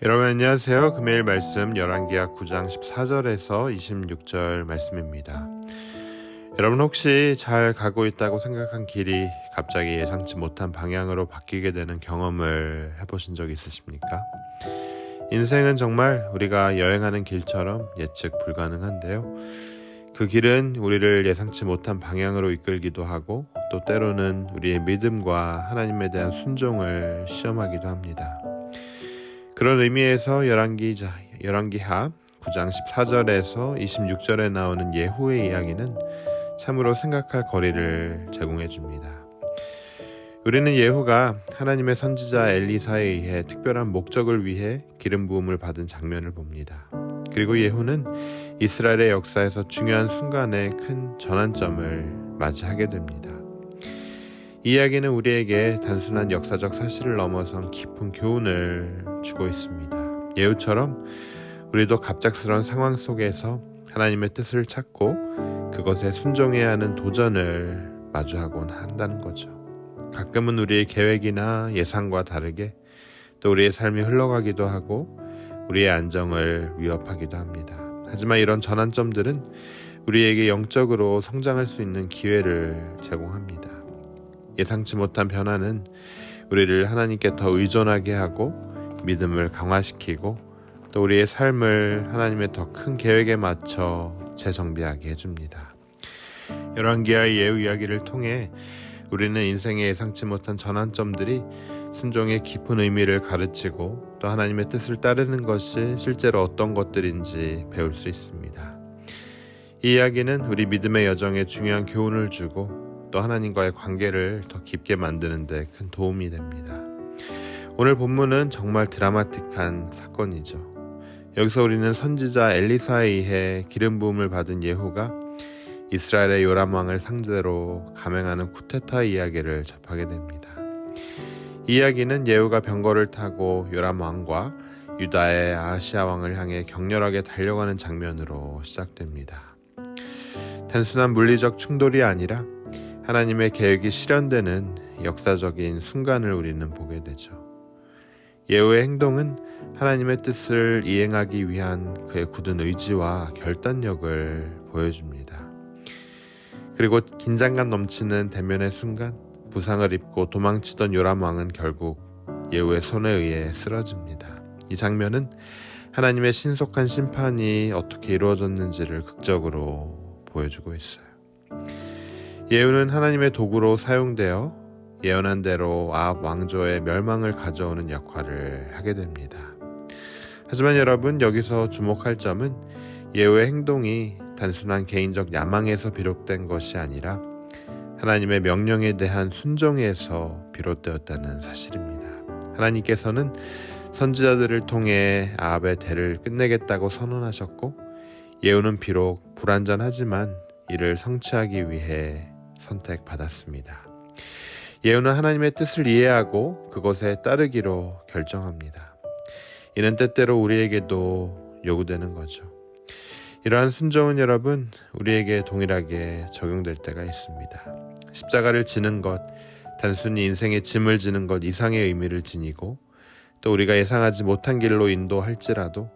여러분 안녕하세요. 금요일 말씀 열왕기하 9장 14절에서 26절 말씀입니다. 여러분 혹시 잘 가고 있다고 생각한 길이 갑자기 예상치 못한 방향으로 바뀌게 되는 경험을 해보신 적 있으십니까? 인생은 정말 우리가 여행하는 길처럼 예측 불가능한데요. 그 길은 우리를 예상치 못한 방향으로 이끌기도 하고 또 때로는 우리의 믿음과 하나님에 대한 순종을 시험하기도 합니다. 그런 의미에서 열왕기자 열왕기하 9장 14절에서 26절에 나오는 예후의 이야기는 참으로 생각할 거리를 제공해 줍니다. 우리는 예후가 하나님의 선지자 엘리사에 의해 특별한 목적을 위해 기름 부음을 받은 장면을 봅니다. 그리고 예후는 이스라엘의 역사에서 중요한 순간에 큰 전환점을 맞이하게 됩니다. 이 이야기는 우리에게 단순한 역사적 사실을 넘어선 깊은 교훈을 주고 있습니다. 예후처럼 우리도 갑작스러운 상황 속에서 하나님의 뜻을 찾고 그것에 순종해야 하는 도전을 마주하곤 한다는 거죠. 가끔은 우리의 계획이나 예상과 다르게 또 우리의 삶이 흘러가기도 하고 우리의 안정을 위협하기도 합니다. 하지만 이런 전환점들은 우리에게 영적으로 성장할 수 있는 기회를 제공합니다. 예상치 못한 변화는 우리를 하나님께 더 의존하게 하고 믿음을 강화시키고 또 우리의 삶을 하나님의 더 큰 계획에 맞춰 재정비하게 해줍니다. 열왕기하의 예우 이야기를 통해 우리는 인생의 예상치 못한 전환점들이 순종의 깊은 의미를 가르치고 또 하나님의 뜻을 따르는 것이 실제로 어떤 것들인지 배울 수 있습니다. 이 이야기는 우리 믿음의 여정에 중요한 교훈을 주고 또 하나님과의 관계를 더 깊게 만드는 데 큰 도움이 됩니다. 오늘 본문은 정말 드라마틱한 사건이죠. 여기서 우리는 선지자 엘리사에 의해 기름 부음을 받은 예후가 이스라엘의 요람 왕을 상대로 감행하는 쿠데타 이야기를 접하게 됩니다. 이 이야기는 예후가 병거를 타고 요람 왕과 유다의 아시아 왕을 향해 격렬하게 달려가는 장면으로 시작됩니다. 단순한 물리적 충돌이 아니라 하나님의 계획이 실현되는 역사적인 순간을 우리는 보게 되죠. 예후의 행동은 하나님의 뜻을 이행하기 위한 그의 굳은 의지와 결단력을 보여줍니다. 그리고 긴장감 넘치는 대면의 순간 부상을 입고 도망치던 요람 왕은 결국 예후의 손에 의해 쓰러집니다. 이 장면은 하나님의 신속한 심판이 어떻게 이루어졌는지를 극적으로 보여주고 있어요. 예후는 하나님의 도구로 사용되어 예언한 대로 아합 왕조의 멸망을 가져오는 역할을 하게 됩니다. 하지만 여러분 여기서 주목할 점은 예후의 행동이 단순한 개인적 야망에서 비롯된 것이 아니라 하나님의 명령에 대한 순종에서 비롯되었다는 사실입니다. 하나님께서는 선지자들을 통해 아합의 대를 끝내겠다고 선언하셨고 예후는 비록 불완전하지만 이를 성취하기 위해 선택받았습니다. 예후는 하나님의 뜻을 이해하고 그것에 따르기로 결정합니다. 이는 때때로 우리에게도 요구되는 거죠. 이러한 순종은 여러분 우리에게 동일하게 적용될 때가 있습니다. 십자가를 지는 것, 단순히 인생의 짐을 지는 것 이상의 의미를 지니고 또 우리가 예상하지 못한 길로 인도할지라도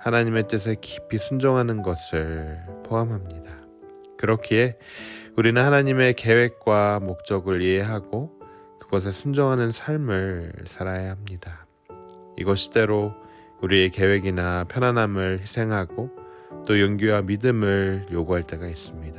하나님의 뜻에 깊이 순종하는 것을 포함합니다. 그렇기에 우리는 하나님의 계획과 목적을 이해하고 그것에 순종하는 삶을 살아야 합니다. 이것이 때로 우리의 계획이나 편안함을 희생하고 또 용기와 믿음을 요구할 때가 있습니다.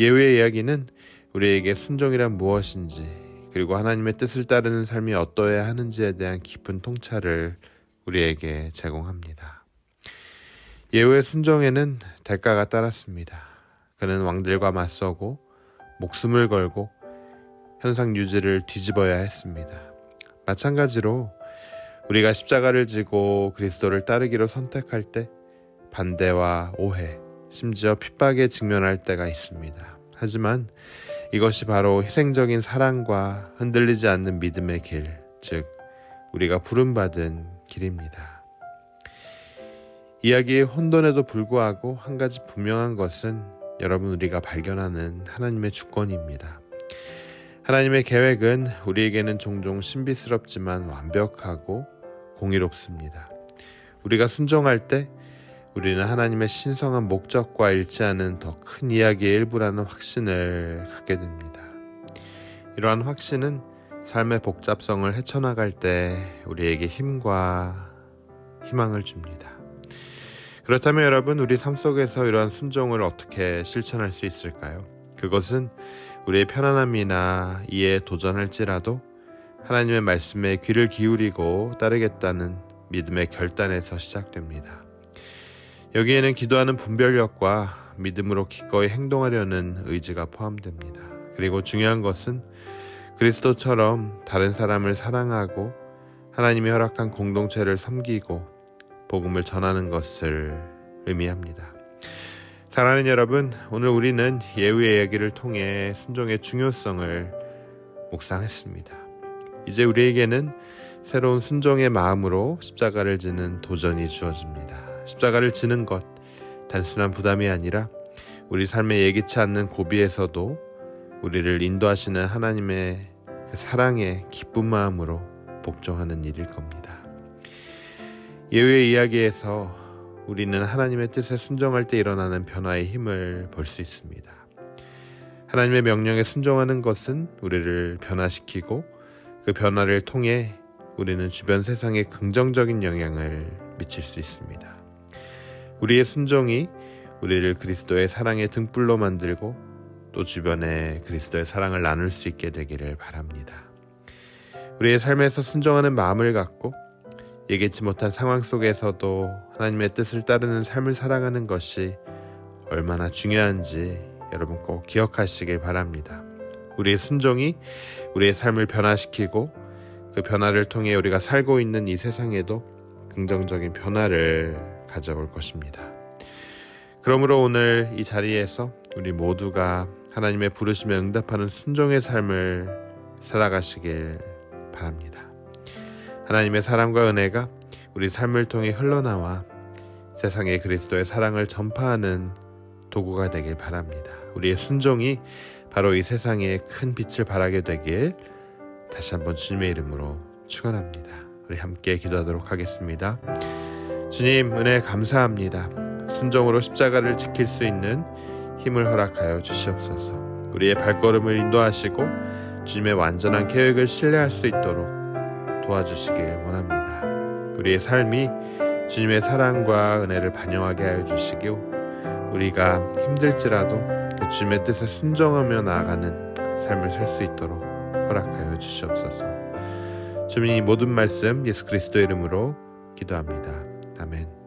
예후의 이야기는 우리에게 순종이란 무엇인지 그리고 하나님의 뜻을 따르는 삶이 어떠해야 하는지에 대한 깊은 통찰을 우리에게 제공합니다. 예후의 순종에는 대가가 따랐습니다. 그는 왕들과 맞서고 목숨을 걸고 현상 유지를 뒤집어야 했습니다. 마찬가지로 우리가 십자가를 지고 그리스도를 따르기로 선택할 때 반대와 오해, 심지어 핍박에 직면할 때가 있습니다. 하지만 이것이 바로 희생적인 사랑과 흔들리지 않는 믿음의 길, 즉, 우리가 부름받은 길입니다. 이야기의 혼돈에도 불구하고 한 가지 분명한 것은 여러분 우리가 발견하는 하나님의 주권입니다. 하나님의 계획은 우리에게는 종종 신비스럽지만 완벽하고 공의롭습니다. 우리가 순종할 때 우리는 하나님의 신성한 목적과 일치하는 더 큰 이야기의 일부라는 확신을 갖게 됩니다. 이러한 확신은 삶의 복잡성을 헤쳐나갈 때 우리에게 힘과 희망을 줍니다. 그렇다면 여러분, 우리 삶 속에서 이러한 순종을 어떻게 실천할 수 있을까요? 그것은 우리의 편안함이나 이해에 도전할지라도 하나님의 말씀에 귀를 기울이고 따르겠다는 믿음의 결단에서 시작됩니다. 여기에는 기도하는 분별력과 믿음으로 기꺼이 행동하려는 의지가 포함됩니다. 그리고 중요한 것은 그리스도처럼 다른 사람을 사랑하고 하나님이 허락한 공동체를 섬기고 복음을 전하는 것을 의미합니다. 사랑하는 여러분, 오늘 우리는 예후의 얘기를 통해 순종의 중요성을 묵상했습니다. 이제 우리에게는 새로운 순종의 마음으로 십자가를 지는 도전이 주어집니다. 십자가를 지는 것, 단순한 부담이 아니라 우리 삶에 예기치 않는 고비에서도 우리를 인도하시는 하나님의 그 사랑의 기쁜 마음으로 복종하는 일일 겁니다. 예후의 이야기에서 우리는 하나님의 뜻에 순종할 때 일어나는 변화의 힘을 볼 수 있습니다. 하나님의 명령에 순종하는 것은 우리를 변화시키고 그 변화를 통해 우리는 주변 세상에 긍정적인 영향을 미칠 수 있습니다. 우리의 순종이 우리를 그리스도의 사랑의 등불로 만들고 또 주변에 그리스도의 사랑을 나눌 수 있게 되기를 바랍니다. 우리의 삶에서 순종하는 마음을 갖고 예기치 못한 상황 속에서도 하나님의 뜻을 따르는 삶을 살아가는 것이 얼마나 중요한지 여러분 꼭 기억하시길 바랍니다. 우리의 순종이 우리의 삶을 변화시키고 그 변화를 통해 우리가 살고 있는 이 세상에도 긍정적인 변화를 가져올 것입니다. 그러므로 오늘 이 자리에서 우리 모두가 하나님의 부르심에 응답하는 순종의 삶을 살아가시길 바랍니다. 하나님의 사랑과 은혜가 우리 삶을 통해 흘러나와 세상에 그리스도의 사랑을 전파하는 도구가 되길 바랍니다. 우리의 순종이 바로 이 세상에 큰 빛을 발하게 되길 다시 한번 주님의 이름으로 축원합니다. 우리 함께 기도하도록 하겠습니다. 주님 은혜 감사합니다. 순종으로 십자가를 지킬 수 있는 힘을 허락하여 주시옵소서. 우리의 발걸음을 인도하시고 주님의 완전한 계획을 신뢰할 수 있도록 도와주시길 원합니다. 우리의 삶이 주님의 사랑과 은혜를 반영하게 하여 주시고 우리가 힘들지라도 그 주님의 뜻에 순종하며 나아가는 삶을 살 수 있도록 허락하여 주시옵소서. 주님 이 모든 말씀 예수 그리스도 이름으로 기도합니다. 아멘.